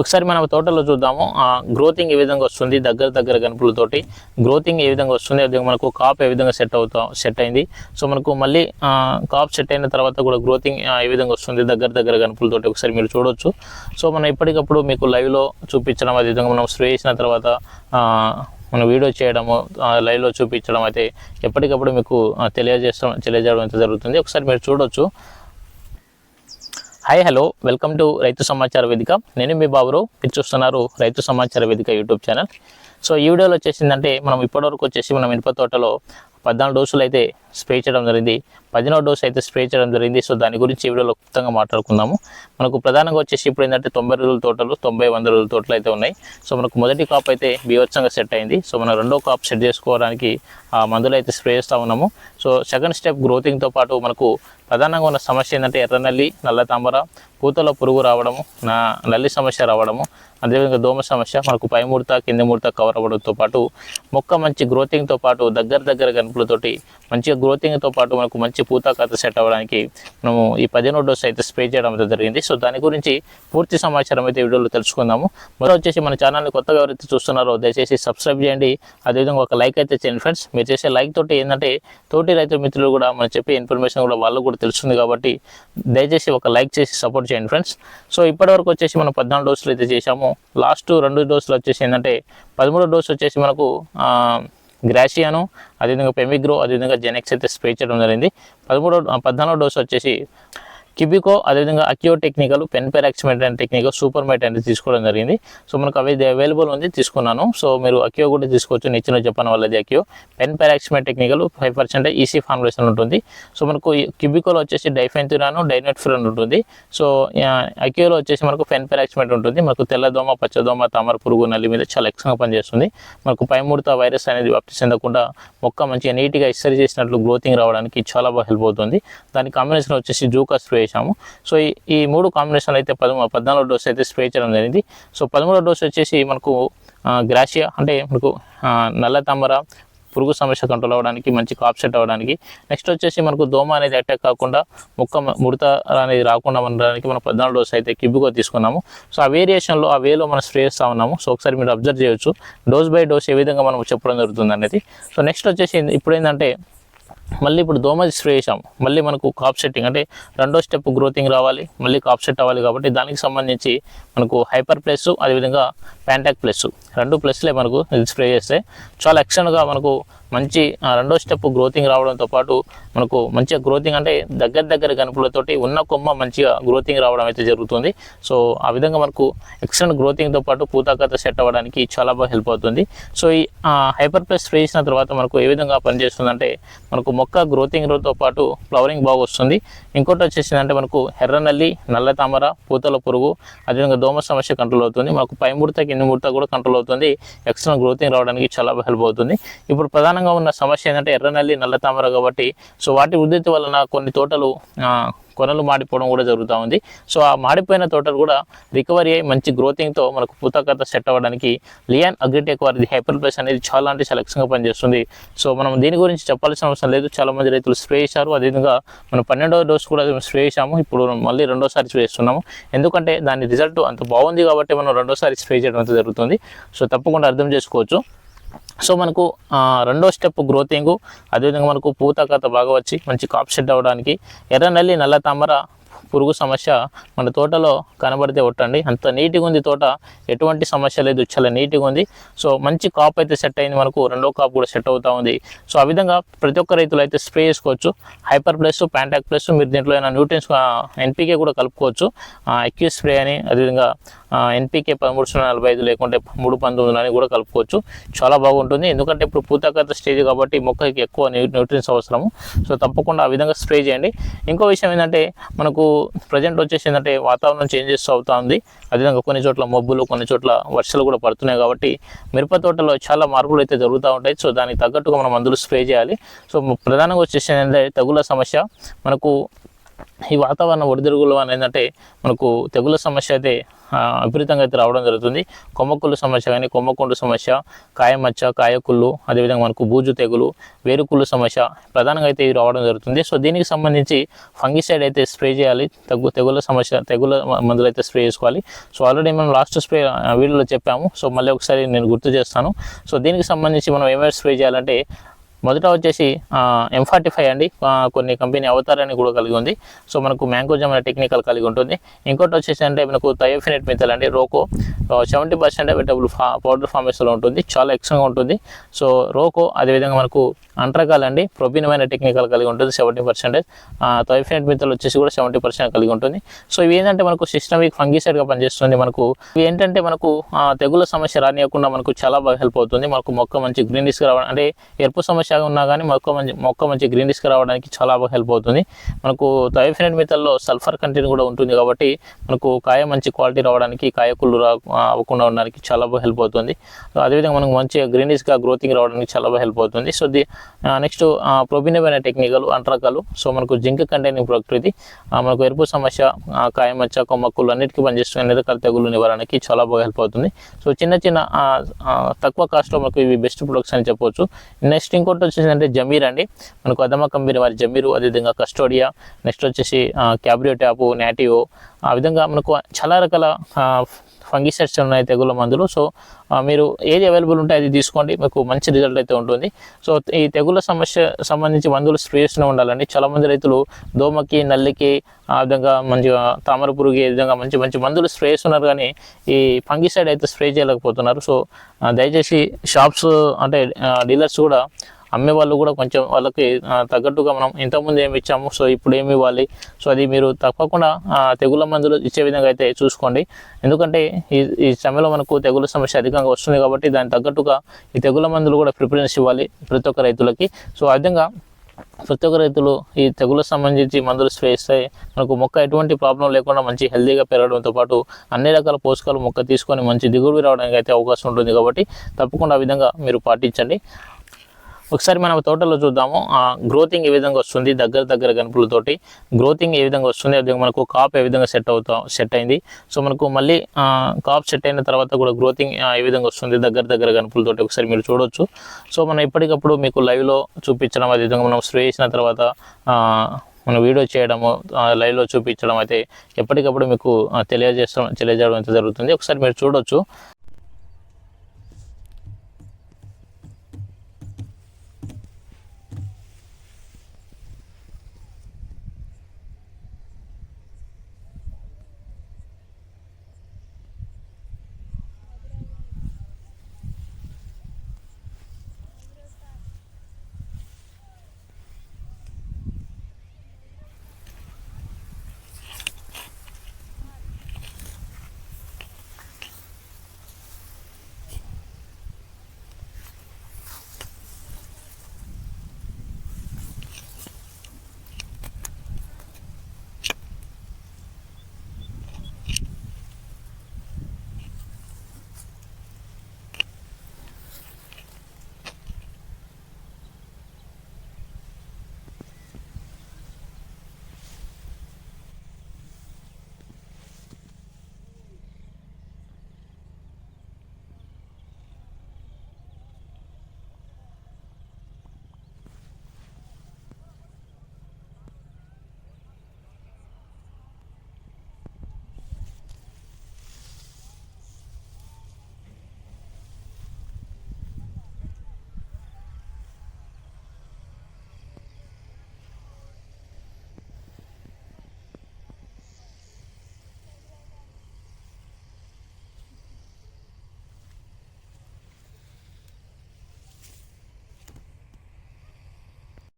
ఒకసారి మనం తోటలో చూద్దాము. గ్రోతింగ్ ఏ విధంగా వస్తుంది? దగ్గర దగ్గర గనుపులతోటి గ్రోతింగ్ ఏ విధంగా వస్తుంది? అదే మనకు కాప్ ఏ విధంగా సెట్ అవుతా సెట్ అయింది. సో మనకు మళ్ళీ కాప్ సెట్ అయిన తర్వాత కూడా గ్రోతింగ్ ఏ విధంగా వస్తుంది? దగ్గర దగ్గర గనుపులతోటి ఒకసారి మీరు చూడొచ్చు. సో మనం ఎప్పటికప్పుడు మీకు లైవ్లో చూపించడం అదే విధంగా మనం స్ప్రే చేసిన తర్వాత మనం వీడియో చేయడము లైవ్లో చూపించడం అయితే ఎప్పటికప్పుడు మీకు తెలియజేస్తాం తెలియజేయడం అయితే జరుగుతుంది. ఒకసారి మీరు చూడొచ్చు. Hi hello. వెల్కమ్ టు రైతు సమాచార వేదిక. నేను మీ బాబురావు. మీరు చూస్తున్నారు రైతు సమాచార వేదిక యూట్యూబ్ ఛానల్. సో ఈ వీడియోలో వచ్చేసిందంటే మనం ఇప్పటివరకు వచ్చేసి మనం ఇనుప తోటలో పద్నాలుగు డోసులు అయితే స్ప్రే చేయడం జరిగింది. పదిహేనో డోసు అయితే స్ప్రే చేయడం జరిగింది. సో దాని గురించి ఈ వీడియోలో క్లుప్తంగా మాట్లాడుకుందాము. మనకు ప్రధానంగా వచ్చేసి ఇప్పుడు ఏంటంటే తొంభై రోజుల తోటలు తొంభై వంద రోజుల తోటలు అయితే ఉన్నాయి. సో మనకు మొదటి కాప్ అయితే బీవత్సంగా సెట్ అయింది. సో మనం రెండో కాప్ సెట్ చేసుకోవడానికి మందులు అయితే స్ప్రే చేస్తూ ఉన్నాము. సో సెకండ్ స్టెప్ గ్రోతింగ్తో పాటు మనకు ప్రధానంగా ఉన్న సమస్య ఏంటంటే ఎర్రనల్లి నల్ల తామర పూతలో పురుగు రావడము నా నల్లి సమస్య రావడము. అదేవిధంగా దోమ సమస్య మనకు పై ముడత కింది ముడత కవర్ అవ్వడంతో పాటు మొక్క మంచి గ్రోతింగ్తో పాటు దగ్గర దగ్గర గనుపులతోటి మంచిగా గ్రోతింగ్తో పాటు మనకు మంచి పూత కథ సెట్ అవ్వడానికి మనము ఈ పదిహేను డోస్ అయితే స్ప్రే చేయడం అయితే జరిగింది. సో దాని గురించి పూర్తి సమాచారం అయితే వీడియోలో తెలుసుకుందాము. మొదలు వచ్చేసి మన ఛానల్ని కొత్తగా ఎవరైతే చూస్తున్నారో దయచేసి సబ్స్క్రైబ్ చేయండి. అదేవిధంగా ఒక లైక్ అయితే చేయండి ఫ్రెండ్స్ మీరు చేసే లైక్ తోటి ఏంటంటే తోటి రైతు మిత్రులు కూడా మనం చెప్పే ఇన్ఫర్మేషన్ కూడా వాళ్ళకు కూడా తెలుస్తుంది కాబట్టి దయచేసి ఒక లైక్ చేసి సపోర్ట్ చేయండి ఫ్రెండ్స్ సో ఇప్పటివరకు వచ్చేసి మనం పద్నాలుగు డోసులు అయితే చేశాము. లాస్ట్ రెండు డోసులు వచ్చేసి ఏంటంటే పదమూడో డోసు వచ్చేసి మనకు గ్రాషియాను అదేవిధంగా పెమిగ్రో అదేవిధంగా జెనెక్స్ అయితే స్ప్రే చేయడం జరిగింది. పదమూడో పద్నాలుగో డోసు వచ్చేసి కిబికో అదేవిధంగా అక్యో టెక్నికల్ పెన్ పెరాక్సిమెట్ అండ్ టెక్నికల్ సూపర్ మైట్ అనేది తీసుకోవడం జరిగింది. సో మనకు అవి అవైలబుల్ ఉంది తీసుకున్నాను. సో మీరు అక్యో కూడా తీసుకోవచ్చు. నిచ్చిన ఇచ్చిన వాళ్ళది అక్యో పెన్ పెరాక్సిమెట్ technical five percent EC formulation ఉంటుంది. సో మనకు కిబికోలో వచ్చేసి డైఫెన్తురాను డైనెట్ఫిరన్ ఉంటుంది. సో అక్యోలో వచ్చేసి మనకు పెన్ పెరాక్సిమెట్ ఉంటుంది. మనకు తెల్లదోమ పచ్చదోమ తామర పురుగు నల్లి మీద చాలా ఎక్స్ట్రా పనిచేస్తుంది. మనకు పైముడత వైరస్ అనేది వ్యాప్తి చెందకుండా మొక్క మంచిగా నీట్గా ఇస్తరి చేసినట్లు గ్రోతింగ్ రావడానికి చాలా బాగా హెల్ప్ అవుతుంది. దాని కాంబినేషన్ వచ్చేసి జూకా స్ప్రే చేశాము. సో ఈ ఈ మూడు కాంబినేషన్లు అయితే పదమూ పద్నాలుగు డోస్ అయితే స్ప్రే చేయడం జరిగింది. సో పదమూడో డోస్ వచ్చేసి మనకు గ్రాషియా అంటే మనకు నల్ల తామర పురుగు సమస్య కంట్రోల్ అవ్వడానికి మంచి కాప్ సెట్ అవ్వడానికి. నెక్స్ట్ వచ్చేసి మనకు దోమ అనేది అటాక్ కాకుండా మొక్క ముడత అనేది రాకుండా ఉండడానికి మనం పద్నాలుగు డోస్ అయితే కిబ్బుగా తీసుకున్నాము. సో ఆ వేరియేషన్లో ఆ వేలో మనం స్ప్రే చేస్తూ ఉన్నాము. సో ఒకసారి మీరు అబ్జర్వ్ చేయొచ్చు. డోస్ బై డోస్ ఏ విధంగా మనం చెప్పడం జరుగుతుంది అనేది. సో నెక్స్ట్ వచ్చేసి ఇప్పుడు ఏంటంటే మళ్ళీ ఇప్పుడు దోమది స్ప్రే చేసాం మళ్ళీ మనకు కాప్ సెట్టింగ్ అంటే రెండో స్టెప్ గ్రోతింగ్ రావాలి మళ్ళీ కాప్ సెట్ అవ్వాలి కాబట్టి దానికి సంబంధించి మనకు హైపర్ ప్లస్ అదేవిధంగా ప్యాంటాక్ ప్లస్ రెండు ప్లస్లే మనకు స్ప్రే చేస్తే చాలా ఎక్స్టెంట్గా మనకు మంచి రెండో స్టెప్ గ్రోతింగ్ రావడంతో పాటు మనకు మంచిగా గ్రోతింగ్ అంటే దగ్గర దగ్గర గనుపులతోటి ఉన్న కొమ్మ మంచిగా గ్రోతింగ్ రావడం అయితే జరుగుతుంది. సో ఆ విధంగా మనకు ఎక్సలెంట్ గ్రోతింగ్తో పాటు పూతాకత సెట్ అవ్వడానికి చాలా బాగా హెల్ప్ అవుతుంది. సో ఈ హైపర్ ప్లస్ స్ప్రే చేసిన తర్వాత మనకు ఏ విధంగా పనిచేస్తుందంటే మనకు మొక్క గ్రోతింగ్తో పాటు ఫ్లవరింగ్ బాగా వస్తుంది. ఇంకోటి వచ్చేసిందంటే మనకు ఎర్రనల్లి నల్ల తామర పూతల పురుగు అదేవిధంగా దోమ సమస్య కంట్రోల్ అవుతుంది. మనకు పై ముడత కింది ముడత కూడా కంట్రోల్ అవుతుంది. ఎక్స్ట్రా గ్రోతింగ్ రావడానికి చాలా హెల్ప్ అవుతుంది. ఇప్పుడు ప్రధానంగా ఉన్న సమస్య ఏంటంటే ఎర్రనల్లి నల్ల తామర కాబట్టి సో వాటి ఉద్ధృతి వలన కొన్ని తోటలు కొనలు మాడిపోవడం కూడా జరుగుతూ ఉంది. సో ఆ మాడిపోయిన తోటలు కూడా రికవరీ అయ్యి మంచి గ్రోతింగ్తో మనకు పూతకత సెట్ అవ్వడానికి లియాన్ అగ్రిటెక్ వారిది హైపర్ ప్లస్ అనేది చాలా అంటే చాలా లక్ష్యంగా పనిచేస్తుంది. సో మనం దీని గురించి చెప్పాల్సిన అవసరం లేదు. చాలా మంది రైతులు స్ప్రే చేశారు. అదేవిధంగా మనం పన్నెండవ డోస్ కూడా స్ప్రే చేసాము ఇప్పుడు మళ్ళీ రెండోసారి స్ప్రే చేస్తున్నాము. ఎందుకంటే దాని రిజల్ట్ అంత బాగుంది కాబట్టి మనం రెండోసారి స్ప్రే చేయడం జరుగుతుంది. సో తప్పకుండా అర్థం చేసుకోవచ్చు. సో మనకు రెండో స్టెప్ గ్రోతింగ్ అదేవిధంగా మనకు పూత కథ బాగా వచ్చి మంచి కాప్ షెడ్ అవ్వడానికి ఎర్ర నల్లి నల్ల తామర పురుగు సమస్య మన తోటలో కనబడితే ఒట్టండి. అంత నీట్గా ఉంది తోట ఎటువంటి సమస్య లేదు. చాలా నీట్గా ఉంది సో మంచి కాప్ అయితే సెట్ అయింది మనకు. రెండో కాప్ కూడా సెట్ అవుతూ ఉంది. సో ఆ విధంగా ప్రతి ఒక్క రైతులు అయితే స్ప్రే చేసుకోవచ్చు. హైపర్ ప్లస్ ప్యాంటాక్ ప్లస్ మీరు దీంట్లో ఏమైనా న్యూట్రియన్స్ ఎన్పీకే కూడా కలుపుకోవచ్చు. ఎక్యూ స్ప్రే అని అదేవిధంగా ఎన్పీకే పదమూడు సున్నా నలభై ఐదు లేకుంటే మూడు పంతొమ్మిది అని కూడా కలుపుకోవచ్చు. చాలా బాగుంటుంది. ఎందుకంటే ఇప్పుడు పూతకత స్టేజ్ కాబట్టి మొక్కకి ఎక్కువ న్యూట్రియన్స్ అవసరము. సో తప్పకుండా ఆ విధంగా స్ప్రే చేయండి. ఇంకో విషయం ఏంటంటే మనకు ప్రజెంట్ వచ్చేసి ఏంటంటే వాతావరణం చేంజెస్ అవుతా ఉంది అదేవిధంగా కొన్ని చోట్ల మబ్బులు కొన్ని చోట్ల వర్షాలు కూడా పడుతున్నాయి కాబట్టి మిరప తోటలో చాలా మార్పులు అయితే జరుగుతూ ఉంటాయి. సో దానికి తగ్గట్టుగా మనం మందులు స్ప్రే చేయాలి. సో ప్రధానంగా వచ్చేసి ఏంటంటే తగుల సమస్య. మనకు ఈ వాతావరణ ఒడిదుడుగుల వల్ల ఏంటంటే మనకు తెగుల సమస్య అయితే విపరీతంగా అయితే రావడం జరుగుతుంది. కొమ్మకుళ్ళు సమస్య కానీ కొమ్మకుండు సమస్య కాయమచ్చ కాయకుళ్ళు అదేవిధంగా మనకు బూజు తెగులు వేరుకుళ్ళు సమస్య ప్రధానంగా అయితే ఇవి రావడం జరుగుతుంది. సో దీనికి సంబంధించి ఫంగిసైడ్ అయితే స్ప్రే చేయాలి. తగ్గు తెగుల సమస్య తెగుల మందులు అయితే స్ప్రే చేసుకోవాలి. సో ఆల్రెడీ మనం లాస్ట్ స్ప్రే వీడియోలో చెప్పాము. సో మళ్ళీ ఒకసారి నేను గుర్తు చేస్తాను. సో దీనికి సంబంధించి మనం ఏమైనా స్ప్రే చేయాలంటే మొదట వచ్చేసి ఎం ఫార్టీ ఫైవ్ అండి. కొన్ని కంపెనీ అవతారాన్ని కూడా కలిగి ఉంది. సో మనకు మ్యాంగోజమ్ అనే టెక్నికల్ కలిగి ఉంటుంది. ఇంకోటి వచ్చేసి అంటే మనకు థయోఫినెట్ మిథల్ అండి రోకో. సెవెంటీ పర్సెంట్ వెటబుల్ ఫా పౌడర్ ఫార్మేస్లో ఉంటుంది. చాలా ఎక్స్ట్రాగా ఉంటుంది. సో రోకో అదేవిధంగా మనకు అంట్రకాల్ అండి టెక్నికల్ కలిగి ఉంటుంది సెవెంటీ పర్సెంటేజ్. థైఫైడ్ మిథల్ వచ్చేసి కూడా సెవెంటీ పర్సెంట్ కలిగి ఉంటుంది. సో ఇవి ఏంటంటే మనకు సిస్టమిక్ ఫంగిసైడ్గా పనిచేస్తుంది మనకు. ఇవి ఏంటంటే మనకు ఆ, తెగుల సమస్య రానియకుండా మనకు చాలా బాగా హెల్ప్ అవుతుంది. మనకు మొక్క మంచి గ్రీనిష్గా రావడం అంటే ఎరుపు సమస్య ఉన్నా కానీ మొక్క మంచి మొక్క మంచి గ్రీనిష్గా రావడానికి చాలా బాగా హెల్ప్ అవుతుంది. మనకు థైఫైడ్ మిత్రల్లో సల్ఫర్ కంటెంట్ కూడా ఉంటుంది కాబట్టి మనకు కాయ మంచి క్వాలిటీ రావడానికి కాయ కుళ్ళు రా అవ్వకుండా ఉండడానికి చాలా బాగా హెల్ప్ అవుతుంది. సో అదేవిధంగా మనకు మంచిగా గ్రీనిష్గా గ్రోతింగ్ రావడానికి చాలా బాగా హెల్ప్ అవుతుంది. సో ది నెక్స్ట్ ప్రొబినవ్ అనే టెక్నికల్ అంటరకాలు సో మనకు జింక్ కంటైనింగ్ ప్రకృతి ఆ, మనకు ఎరుపు సమస్య కాయమచ్చ కొమ్మక్కులు అన్నిటికీ పనిచేస్తుంది అనేది తెగులు నివారణకి చాలా బాగా హెల్ప్ అవుతుంది. సో చిన్న చిన్న తక్కువ కాస్ట్లో మనకు ఇవి బెస్ట్ ప్రొడక్ట్స్ అని చెప్పొచ్చు. నెక్స్ట్ ఇంకోటి వచ్చేసి అంటే జమీర్ అండి. మనకు అదమ కంపెనీ వారి జమీరు అదేవిధంగా కస్టోడియా నెక్స్ట్ వచ్చేసి క్యాబ్రియో ట్యాపు నాటివో ఆ విధంగా మనకు చాలా రకాల ఫంగిసైడ్స్ ఉన్నాయి తెగుళ్ళ మందులు. సో మీరు ఏది అవైలబుల్ ఉంటే అది తీసుకోండి. మీకు మంచి రిజల్ట్ అయితే ఉంటుంది. సో ఈ తెగుళ్ళ సమస్య సంబంధించి మందులు స్ప్రే చేస్తూనే ఉండాలండి. చాలా మంది రైతులు దోమకి నల్లికి ఆ విధంగా మంచిగా తామర పురుగు ఈ విధంగా మంచి మంచి మందులు స్ప్రే చేస్తున్నారు. కానీ ఈ ఫంగిసైడ్ అయితే స్ప్రే చేయలేకపోతున్నారు. సో దయచేసి షాప్స్ అంటే డీలర్స్ కూడా అమ్మే వాళ్ళు కూడా కొంచెం వాళ్ళకి తగ్గట్టుగా మనం ఇంతకుముందు ఏమి ఇచ్చాము సో ఇప్పుడు ఏమి ఇవ్వాలి. సో అది మీరు తప్పకుండా తెగుళ్ళ మందులు ఇచ్చే విధంగా అయితే చూసుకోండి. ఎందుకంటే ఈ ఈ సమయంలో మనకు తెగుళ్ళ సమస్య అధికంగా వస్తుంది కాబట్టి దానికి తగ్గట్టుగా ఈ తెగుళ్ళ మందులు కూడా ప్రిఫరెన్స్ ఇవ్వాలి ప్రతి ఒక్క రైతులకి. సో ఆ విధంగా ప్రతి ఒక్క రైతులు ఈ తెగుళ్ళ సంబంధించి మందులు స్ప్రే చేస్తే మనకు మొక్క ఎటువంటి ప్రాబ్లం లేకుండా మంచి హెల్తీగా పెరగడంతో పాటు అన్ని రకాల పోషకాలు మొక్క తీసుకొని మంచి దిగుబడి రావడానికి అయితే అవకాశం ఉంటుంది కాబట్టి తప్పకుండా ఆ విధంగా మీరు పాటించండి. ఒకసారి మనం తోటలో చూద్దాము. ఆ గ్రోతింగ్ ఏ విధంగా వస్తుంది? దగ్గర దగ్గర గనుపులతోటి గ్రోతింగ్ ఏ విధంగా వస్తుంది? అదే మనకు కాప్ ఏ విధంగా సెట్ అవుతా సెట్ అయింది. సో మనకు మళ్ళీ కాప్ సెట్ అయిన తర్వాత కూడా గ్రోతింగ్ ఏ విధంగా వస్తుంది? దగ్గర దగ్గర గనుపులతోటి ఒకసారి మీరు చూడొచ్చు. సో మనం ఎప్పటికప్పుడు మీకు లైవ్లో చూపించడం అదే విధంగా మనం స్ప్రే చేసిన తర్వాత మనం వీడియో చేయడము లైవ్లో చూపించడం అయితే ఎప్పటికప్పుడు మీకు తెలియజేస్తాం తెలియజేయడం అయితే జరుగుతుంది. ఒకసారి మీరు చూడొచ్చు.